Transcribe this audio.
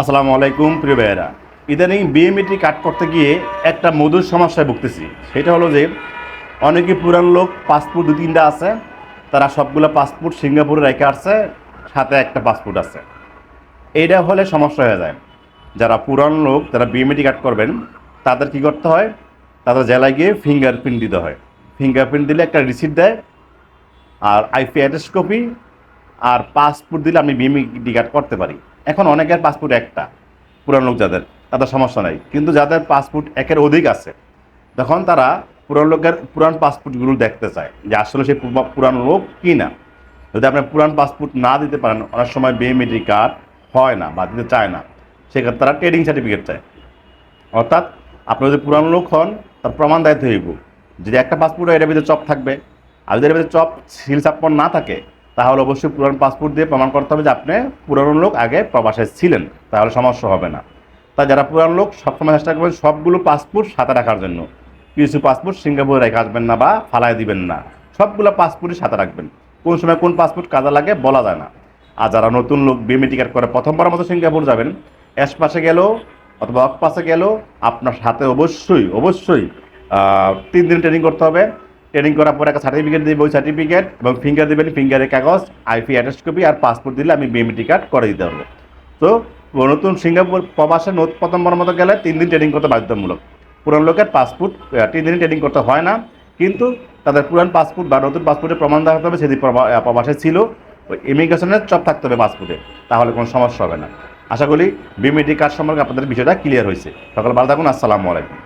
আসসালামু আলাইকুম, প্রিয় ভাইয়েরা। ইদানিং বিএমইটি কাট করতে গিয়ে একটা মধুর সমস্যায় ভুগতেছি। সেটা হলো যে, অনেকে পুরান লোক পাসপোর্ট দু তিনটা আছে, তারা সবগুলো পাসপোর্ট সিঙ্গাপুরে রেখে আসছে, সাথে একটা পাসপোর্ট আছে। এইটা হলে সমস্যা হয়ে যায়। যারা পুরান লোক, যারা বিএমইটি কাট করবেন, তাদের কি করতে হয়? তাদের জেলায় গিয়ে ফিঙ্গারপ্রিন্ট দিতে হয়। ফিঙ্গারপ্রিন্ট দিলে একটা রিসিপ্ট দেয়, আর আইপি অ্যাড্রেস কপি আর পাসপোর্ট দিলে আমি বিএমইটি কার্ড করতে পারি। এখন অনেকের পাসপোর্ট একটা, পুরান লোক যাদের, তাদের সমস্যা নাই। কিন্তু যাদের পাসপোর্ট একের অধিক আছে, তখন তারা পুরান লোকের পুরান পাসপোর্টগুলো দেখতে চায় যে আসলে সেই পুরা- পুরান লোক কি না যদি আপনি পুরান পাসপোর্ট না দিতে পারেন, অনেক সময় বিএমইটি কার্ড হয় না বা দিতে চায় না, সেক্ষেত্রে তারা ট্রেডিং সার্টিফিকেট চায়। অর্থাৎ আপনি যদি পুরান লোক হন, তার প্রমাণ দায়িত্ব হইব। যদি একটা পাসপোর্ট হয় এটার ভিতরে চপ থাকবে, আর যদি এর ভিতরে চপ সিল চাপ্পন না থাকে তাহলে অবশ্যই পুরান পাসপোর্ট দিয়ে প্রমাণ করতে হবে যে আপনি পুরানো লোক আগে প্রবাসে ছিলেন। তাহলে সমস্যা হবে না। তাই যারা পুরান লোক, সবসময় চেষ্টা করবেন সবগুলো পাসপোর্ট সাথে রাখার জন্য। কিছু পাসপোর্ট সিঙ্গাপুরে রেখে আসবেন না বা ফালাই দিবেন না। সবগুলো পাসপোর্টই সাথে রাখবেন। কোন সময় কোন পাসপোর্ট কাজে লাগে বলা যায় না। আর যারা নতুন লোক বিএমএ টিকেট করে প্রথমবার মতো সিঙ্গাপুর যাবেন এস পাশে গেল অথবা অক পাশে গেল, আপনার সাথে অবশ্যই অবশ্যই তিন দিন ট্রেনিং করতে হবে। ট্রেনিং করার পরে একটা সার্টিফিকেট দিবে, ওই সার্টিফিকেট এবং ফিঙ্গার দেবেন ফিঙ্গারের কাগজ আইপি অ্যাড্রেস কপি আর পাসপোর্ট দিলে আমি বিএমটি কার্ড করে দিতে পারব। তো নতুন সিঙ্গাপুর প্রবাসে প্রথমবার মতো গেলে তিন দিন ট্রেনিং করতে বাধ্যতামূলক। পুরান লোকের পাসপোর্ট তিন দিন ট্রেনিং করতে হয় না, কিন্তু তাদের পুরান পাসপোর্ট বা নতুন পাসপোর্টের প্রমাণ দেখাতে হবে, সেদিন প্রবাসে ছিল ইমিগ্রেশনের চপ থাকতে হবে পাসপোর্টে তাহলে কোনো সমস্যা হবে না। আশা করি বিএমটি কার্ড সম্পর্কে আপনাদের বিষয়টা ক্লিয়ার হয়েছে। সকাল ভালো থাকুন, আসসালামু আলাইকুম।